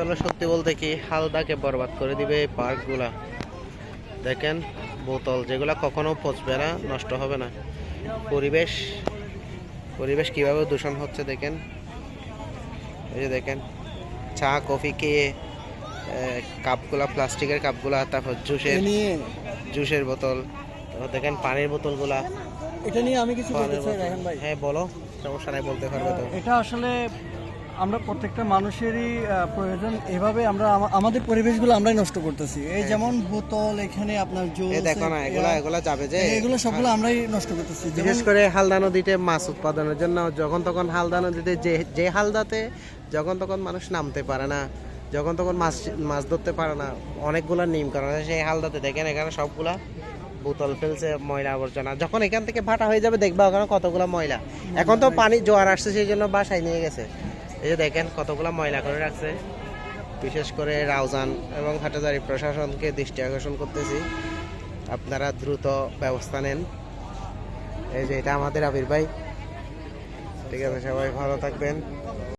আসলে সত্যি বলতে কি হালদাকে বরবাদ করে দিবে এই পার্কগুলা। দেখেন বোতল যেগুলা কখনো পচবে না নষ্ট হবে না। পরিবেশ পরিবেশ কীভাবে দূষণ হচ্ছে দেখেন। এই যে দেখেন চা কফি খেয়ে কাপগুলা প্লাস্টিকের কাপগুলা তারপর জুসের জুসের বোতল তারপর দেখেন পানির বোতলগুলা। এটা নিয়ে আমি কিছু বলতে চাই। ভাই। হ্যাঁ বলো সমস্যা নাই বলতে পারবে তো। এটা আসলে আমরা প্রত্যেকটা মানুষেরই প্রয়োজন। এভাবে আমরা আমাদের পরিবেশগুলো আমরাই নষ্ট করতেছি। এই যেমন বোতল এখানে আপনার এই দেখো না এগুলা এগুলা যাবে যে এগুলো সবগুলো আমরাই নষ্ট করতেছি। বিশেষ করে হালদা নদীতে মাছ উৎপাদনের জন্য যখন তখন হালদা নদীতে যে যে হালদাতে যখন তখন মানুষ নামতে পারে না যখন তখন মাছ মাছ ধরতে পারে না অনেকগুলা নিয়ম কারণ সেই হালদাতে দেখেন এখানে সবগুলা বোতল ফেলছে ময়লা আবর্জনা। যখন এখান থেকে ফাটা হয়ে যাবে দেখবা ওখানে কতগুলা ময়লা। এখন তো পানি জোয়ার আসছে সেই জন্য বাসায় নিয়ে গেছে। এই যে দেখেন কতগুলো ময়লা করে রাখছে। বিশেষ করে রাউজান এবং হাটাজারি প্রশাসনকে দৃষ্টি আকর্ষণ করতেছি। আপনারা দ্রুত ব্যবস্থা নেন। এই যে এটা আমাদের আবির ভাই। ঠিক আছে, সবাই ভালো থাকবেন।